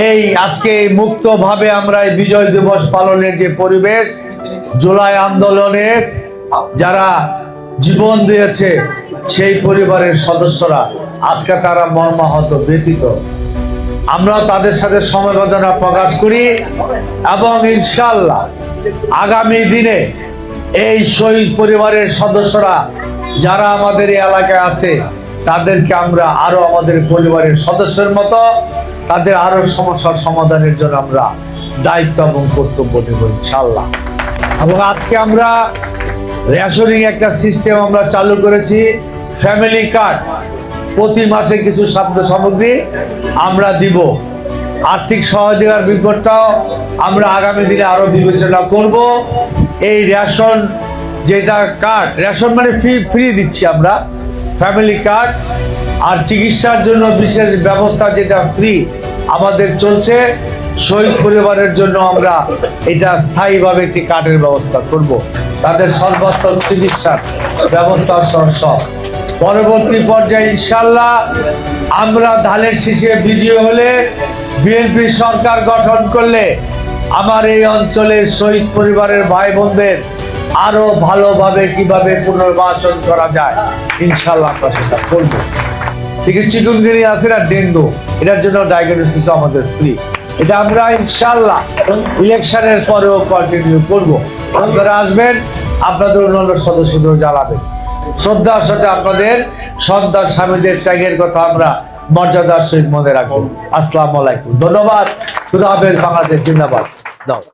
এই আজকে মুক্তভাবে আমরা এই বিজয় দিবস পালনের যে পরিবেশ, জুলাই আন্দোলনে যারা জীবন দিয়েছে সেই পরিবারের সদস্যরা, আজকে তারা মর্মাহত ব্যতীত আমরা তাদের সাথে সমবেদনা প্রকাশ করি এবং ইনশাল্লাহ আগামী দিনে এই শহীদ পরিবারের সদস্যরা যারা আমাদের এই এলাকায় আছে, তাদেরকে আমরা আরও আমাদের পরিবারের সদস্যের মতো তাদের আরও সমস্যার সমাধানের জন্য আমরা দায়িত্ব এবং কর্তব্য নেব ইনশাল্লাহ এবং আজকে আমরা রেশনিং একটা সিস্টেম আমরা চালু করেছি, ফ্যামিলি কার্ড। প্রতি মাসে কিছু খাদ্য সামগ্রী আমরা দিব। আর্থিক সহযোগিতার বিপদটাও আমরা আগামী দিনে আরও বিবেচনা করব। এই রেশন যেটা কার্ড, রেশন মানে ফ্রি ফ্রি দিচ্ছি আমরা, ফ্যামিলি কার্ড। আর চিকিৎসার জন্য বিশেষ ব্যবস্থা যেটা ফ্রি আমাদের চলছে। শহীদ পরিবারের জন্য আমরা এটা স্থায়ীভাবে একটি কার্ডের ব্যবস্থা করব। তাদের সর্বাত্মক চিকিৎসার ব্যবস্থা সব। পরবর্তী পর্যায়ে ইনশাল্লাহ আমরা ধানের শীষে বিজয়ী হলে বিএনপি সরকার গঠন করলে আমার এই অঞ্চলের শহীদ পরিবারের ভাই বোনদের আরও ভালোভাবে কীভাবে পুনর্বাসন করা যায় ইনশাল্লাহ আমরা সেটা করব। চিকিৎসিকুনগিরি আছে না, ডেঙ্গু। এটার জন্য ডায়াগনোসিস আমাদের ফ্রি এটা আমরা ইনশাল্লাহ ইলেকশনের পরেও কন্টিনিউ করব। আপনারা আসবেন, আপনাদের অন্যান্য সদস্যদের জানাবেন। শ্রদ্ধার সাথে আপনাদের, সন্তান, স্বামীদের ত্যাগের কথা আমরা মর্যাদার সহিত মনে রাখব। আসসালাম আলাইকুম। ধন্যবাদ। খুদা হাফেজ, বাংলাদেশ জিন্দাবাদ। দাও।